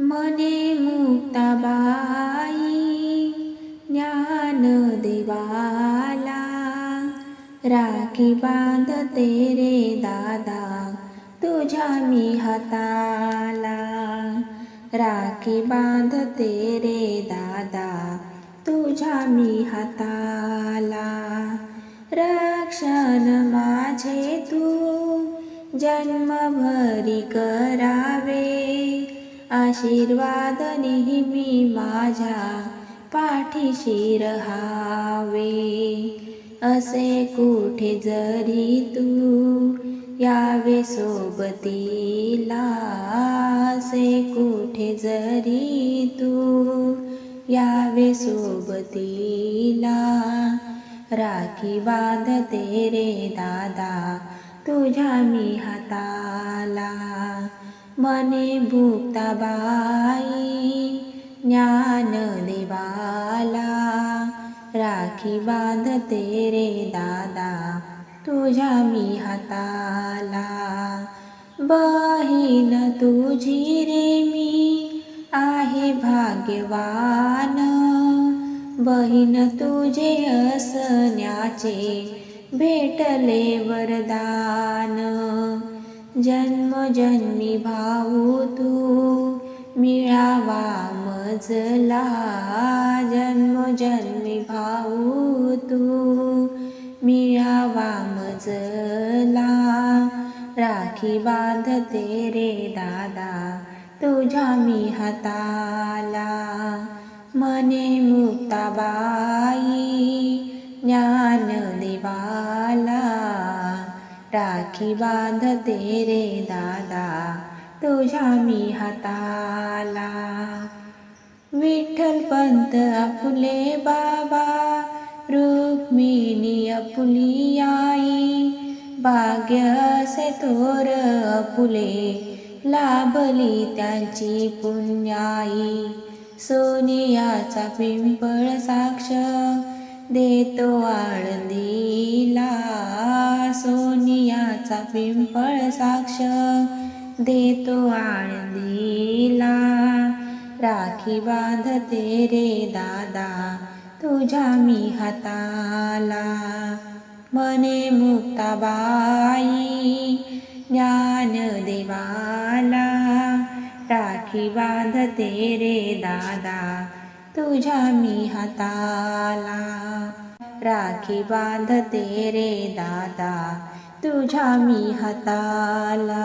मने मुक्ताबाई ज्ञान देवाला राखी बांधते रे दादा मी हाताला. राखी बांधते रे दादा तुझ्या मी हाताला. रक्षण माझे तू जन्मभरी करावे आशीर्वाद नेहमी माझ्या पाठीशी रहावे. असे कुठे जरी तू यावे सोबतीला असे कुठे जरी तू यावे सोबतीला. राखी बांधते रे दादा तुझ्या मी हाताला. मने देवाला राखी बांधते रे दादा तुझ्या मी हाताला. बहीण तुझी रे मी आहे भाग्यवान. बहीण तुझे असण्याचे भेटले वरदान जन्मजन्मी भाऊ तू मिळावा मजला. जन्मजन्मी भाऊ तू मिळावा मजला. राखी बांधते रे दादा तुझ्या मी हाताला. मने मुक्ताबाई ज्ञान देवाला. राखी बांधते रे दादा तुझ्या मी हाताला. विठ्ठल पंत आपुले बाबा रुक्मिणी आपुली आई. भाग्य असे थोर आपुले लाभली त्यांची पुण्याई. सोनियाचा पिंपळ साक्ष देतो आळंदी सोनियाचा पिंपळ साक्ष देतो आळंदीला. राखी बांधते रे दादा तुझ्या मी हाताला. मने मुक्ताबाई ज्ञान देवाला. राखी बांधते रे दादा तुझ्या मी हाताला. राखी बांधते रे दादा तुझ्या मी हाताला